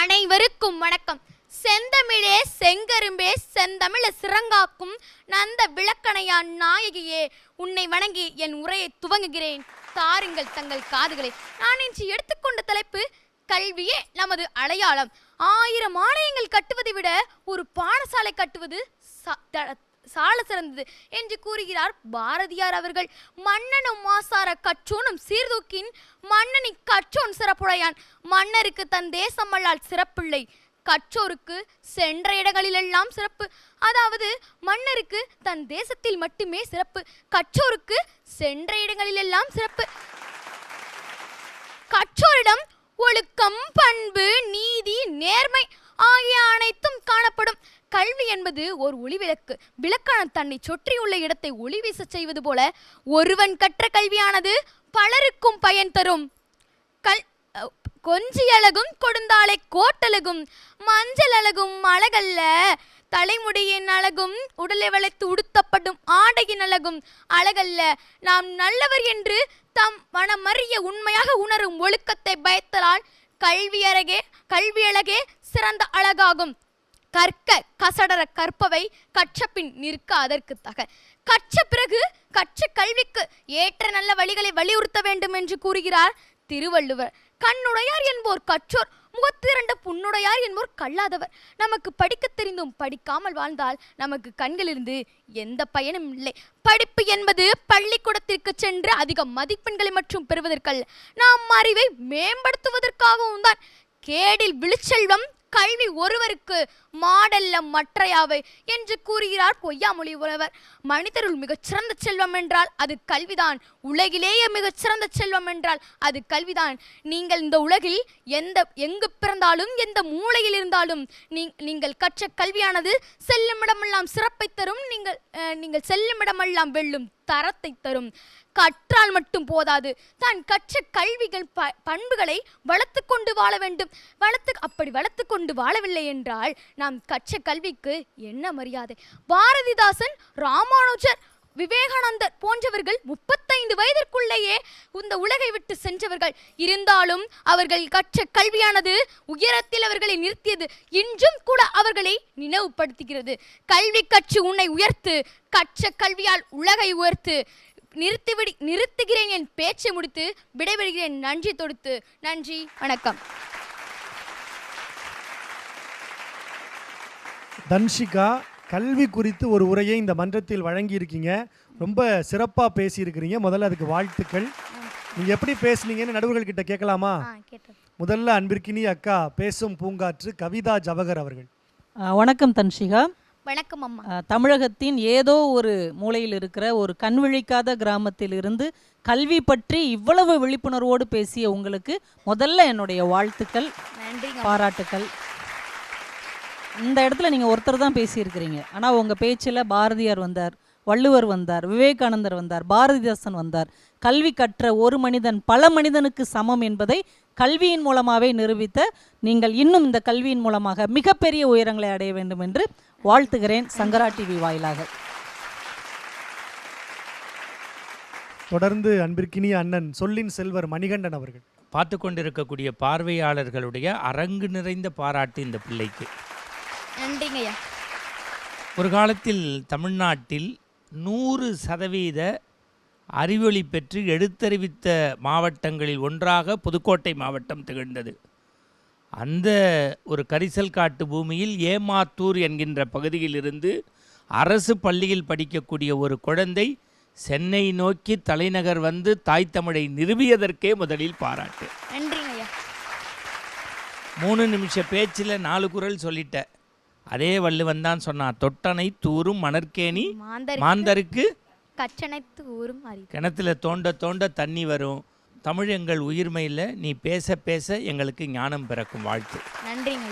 அனைவருக்கும் வணக்கம். செந்தமிழே செங்கரும்பே செந்தமிழ சிறங்காக்கும் நந்த விளக்கணையான் நாயகியே உன்னை வணங்கி என் உரையை துவங்குகிறேன். தாருங்கள் தங்கள் காதுகளை. நான் இன்று எடுத்துக்கொண்ட தலைப்பு கல்வியே நமது அடையாளம். ஆயிரம் ஆலயங்கள் கட்டுவதை விட ஒரு பாடசாலை கட்டுவது சால சிறந்தது என்று கூறுகிறார் பாரதியார் அவர்கள். மன்னனும் மாசார கற்றோனும் சீர்தூக்கின் மன்னனி கற்றோன் சிறப்புடையான். மன்னருக்கு தன் தேசமல்லால் சிறப்பில்லை. கற்றோருக்கு சென்ற இடங்களிலெல்லாம் சிறப்பு. அதாவது மன்னருக்கு தன் தேசத்தில் மட்டுமே சிறப்பு. கற்றோருக்கு சென்ற இடங்களிலெல்லாம் சிறப்பு. கற்றோரிடம் என்பது ஒரு ஒளிவிளக்கு. விளக்கான தன்னை சொற்றியுள்ள இடத்தை ஒளி வீசச் செய்வது போல ஒருவன் கற்ற கல்வியானது பலருக்கும் பயன் தரும். கல் கொஞ்சி அழகும் கொடுந்தாலை கோட்டழகும். மஞ்சள் அழகும் அழகல்ல தலைமுடியின் அழகும் உடலை வளைத்து உடுத்தப்படும் ஆடையின் அழகும். அழகல்ல. நாம் நல்லவர் என்று தம் மனமறிய உண்மையாக உணரும் ஒழுக்கத்தை பயத்தலால் கல்வி அழகே கல்வி அழகே சிறந்த அழகாகும். கற்க கசடர கற்பவை கற்ற பின் நிற்க அதற்கு தக. கற்ற பிறகு கற்ற கல்விக்கு ஏற்ற நல்ல வழிகளை வலியுறுத்த வேண்டும் என்று கூறுகிறார் திருவள்ளுவர். கண்ணுடையார் என்போர் கற்றோர் முகத்திரண்ட புண்ணுடையார் என்போர் கல்லாதவர். நமக்கு படிக்க தெரிந்தும் படிக்காமல் வாழ்ந்தால் நமக்கு கண்களிலிருந்து எந்த பயனும் இல்லை. படிப்பு என்பது பள்ளிக்கூடத்திற்கு சென்று அதிக மதிப்பெண்களை மற்றும் பெறுவதற்கல்ல நாம் அறிவை மேம்படுத்துவதற்காகவும் தான். கேடில் விழுச்செல்வம் கல்வி ஒருவருக்கு மாடல்ல மற்றையாவை என்று கூறுகிறார் பொய்யாமொழி உறவர். மனிதருள் மிகச்சிறந்த செல்வம் என்றால் அது கல்விதான். உலகிலேயே மிகச்சிறந்த செல்வம் என்றால் அது கல்விதான். நீங்கள் இந்த உலகில் எந்த எங்கு பிறந்தாலும் எந்த மூலையில் இருந்தாலும் நீ- நீங்கள் கற்ற கல்வியானது செல்லுமிடமெல்லாம் சிறப்பை தரும். நீங்கள் அஹ், நீங்கள் செல்லுமிடமெல்லாம் வெல்லும் தரத்தை தரும். கற்றால் மட்டும் போதாது. தான் கற்ற கல்விகள் ப பண்புகளை வளர்த்து கொண்டு வாழ வேண்டும். வளர்த்து அப்படி வளர்த்து கொண்டு வாழவில்லை என்றால் நாம் கற்ற கல்விக்கு என்ன மரியாதை? பாரதிதாசன் ராமானுஜர் விவேகானந்தர் போன்றவர்கள் முப்பத்தைந்து வயதிற்குள்ளேயே இந்த உலகை விட்டு சென்றவர்கள். இருந்தாலும் அவர்கள் கற்ற கல்வியானது உயரத்தில் அவர்களை நிறுத்தியது. இன்றும் கூட அவர்களை நினைவுபடுத்துகிறது. கல்வி கற்று உன்னை உயர்த்து கற்ற கல்வியால் உலகை உயர்த்து நிறுத்திவிடி நிறுத்துகிறேன் என் பேச்சை முடித்து விடைபெறுகிறேன். நன்றி தொடுத்து. நன்றி. வணக்கம். தன்ஷிகா கல்வி குறித்து ஒரு உரையை இந்த மன்றத்தில் வழங்கியிருக்கீங்க. ரொம்ப சிறப்பாக பேசியிருக்கிறீங்க. முதல்ல அதுக்கு வாழ்த்துக்கள். நீங்கள் எப்படி பேசுனீங்கன்னு நடுவர்கள் கிட்ட கேட்கலாமா? முதல்ல அன்பிற்கினி அக்கா பேசும் பூங்காற்று கவிதா ஜவஹர் அவர்கள். வணக்கம் தன்ஷிகா. வணக்கம் அம்மா. தமிழகத்தின் ஏதோ ஒரு மூலையில் இருக்கிற ஒரு கண்விழிக்காத கிராமத்தில் இருந்து கல்வி பற்றி இவ்வளவு விழிப்புணர்வோடு பேசிய உங்களுக்கு முதல்ல என்னுடைய வாழ்த்துக்கள் பாராட்டுக்கள். இந்த இடத்துல நீங்கள் ஒருத்தர் தான் பேசியிருக்கிறீங்க. ஆனால் உங்கள் பேச்சில் பாரதியார் வந்தார் வள்ளுவர் வந்தார் விவேகானந்தர் வந்தார் பாரதிதாசன் வந்தார். கல்வி கற்ற ஒரு மனிதன் பல மனிதனுக்கு சமம் என்பதை கல்வியின் மூலமாகவே நிரூபித்த நீங்கள் இன்னும் இந்த கல்வியின் மூலமாக மிகப்பெரிய உயரங்களை அடைய வேண்டும் என்று வாழ்த்துகிறேன் சங்கரா டிவி வாயிலாக. தொடர்ந்து அன்பிற்கினிய அண்ணன் சொல்லின் செல்வர் மணிகண்டன் அவர்கள். பார்த்து கொண்டிருக்கக்கூடிய பார்வையாளர்களுடைய அரங்கு நிறைந்த பாராட்டு இந்த பிள்ளைக்கு. நன்றிங்க ஐயா. ஒரு காலத்தில் தமிழ்நாட்டில் நூறு சதவீத அறிவொளி பெற்று எடுத்தறிவித்த மாவட்டங்களில் ஒன்றாக புதுக்கோட்டை மாவட்டம் திகழ்ந்தது. அந்த ஒரு கரிசல் காட்டு பூமியில் ஏமாத்தூர் என்கின்ற பகுதியிலிருந்து அரசு பள்ளியில் படிக்கக்கூடிய ஒரு குழந்தை சென்னை நோக்கி தலைநகர் வந்து தாய் தமிழை நிறுவியதற்கே முதலில் பாராட்டு. மூணு நிமிஷ பேச்சில் நாலு குரல் சொல்லிட்ட அதே வள்ளுவன் தான் சொன்னான் தொட்டனை தூரும் மணற்கேணி மாந்தர் மாந்தருக்கு ஊரும் அறிவு கிணத்துல தோண்ட தோண்ட தண்ணி வரும். தமிழ் எங்கள் உயிர்மையில் நீ பேச பேச எங்களுக்கு ஞானம் பிறக்கும் வாழ்த்து. நன்றிங்க